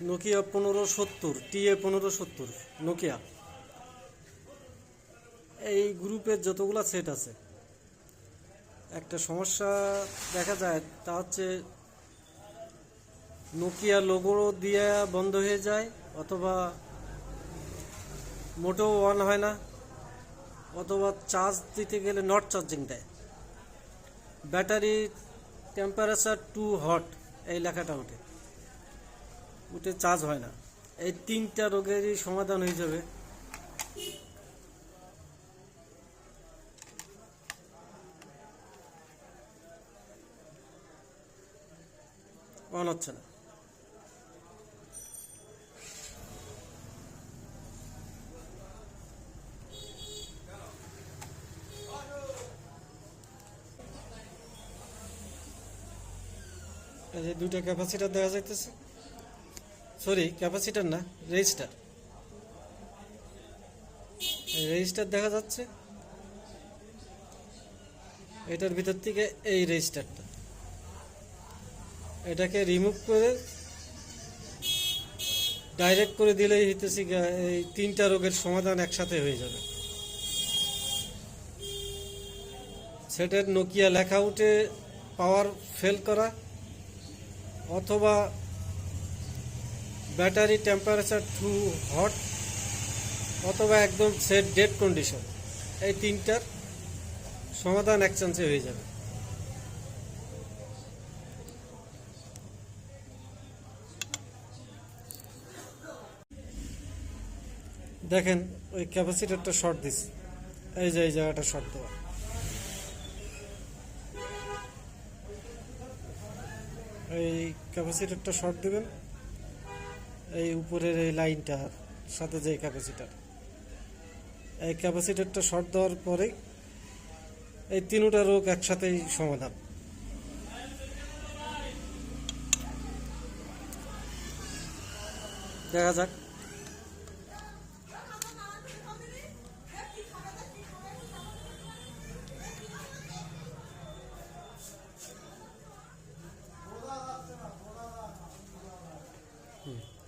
Nokia পনেরো সত্তর TA পনেরো সত্তর নোকিয়া এই গ্রুপের যতগুলো সেট আছে, একটা সমস্যা দেখা যায়, তা হচ্ছে নোকিয়া লোগো দিয়ে বন্ধ হয়ে যায়, অথবা মোটেও অন হয় না, অথবা চার্জ দিতে গেলে নট চার্জিং দেয়। ব্যাটারি টেম্পারেচার টু হট এই লেখাটা ওঠে। উঠে চার্জ হয় না। এই তিনটা রোগেরই সমাধান হয়ে যাবে। অন হচ্ছে না। দুইটা ক্যাপাসিটার দেখা যাইতেছে। সরি ক্যাপাসিটার না রেজিস্টার রেজিস্টার দেখা যাচ্ছে। এটার ভিতর থেকে এই রেজিস্টারটা এটাকে রিমুভ করে ডাইরেক্ট করে দিলেই হইতেছি এই তিনটা রোগের সমাধান একসাথে হয়ে যাবে। সেটার নোকিয়া লেখা উঠে পাওয়ার ফেল করা, অথবা ব্যাটারি টেম্পারেচার টু হট অথবা একদম সেট ডেড কন্ডিশন এই তিনটার সমাধান এক চান্সে হয়ে যাবে। দেখেন, ওই ক্যাপাসিটারটা শর্ট দিস এই যে, এই জায়গাটা শর্ট দেওয়া। এই ক্যাপাসিটারটা শর্ট দেবেন। এই উপরের এই লাইনটা, সাথে যে ক্যাপাসিটার এই ক্যাপাসিটারটা শর্ট দেওয়ার পরে এই তিনোটা রোগ একসাথেই সমাধান। দেখা যাক।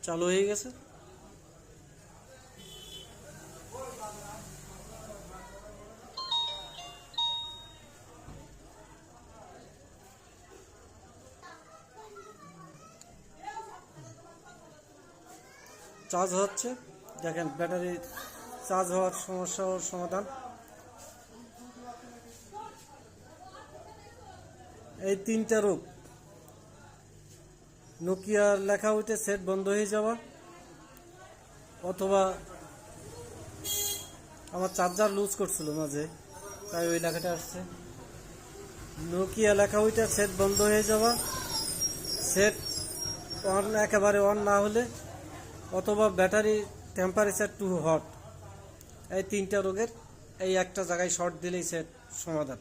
চালু হয়ে গেছে। চার্জ হচ্ছে। দেখেন, ব্যাটারি চার্জ হওয়ার সমস্যা ওর সমাধান। এই তিনটা রোগ। নোকিয়ার লেখা হইতে সেট বন্ধ হয়ে যাওয়া, অথবা আমার চার্জার লুজ করছিল মাঝে, তাই ওই লেখাটা আসছে। নোকিয়া লেখা উঠে সেট বন্ধ হয়ে যাওয়া, সেট অন, একেবারে অন না হলে, অথবা ব্যাটারি টেম্পারেচার টু হট এই তিনটা রোগের, এই একটা জায়গায় শর্ট দিলেই সেট সমাধান।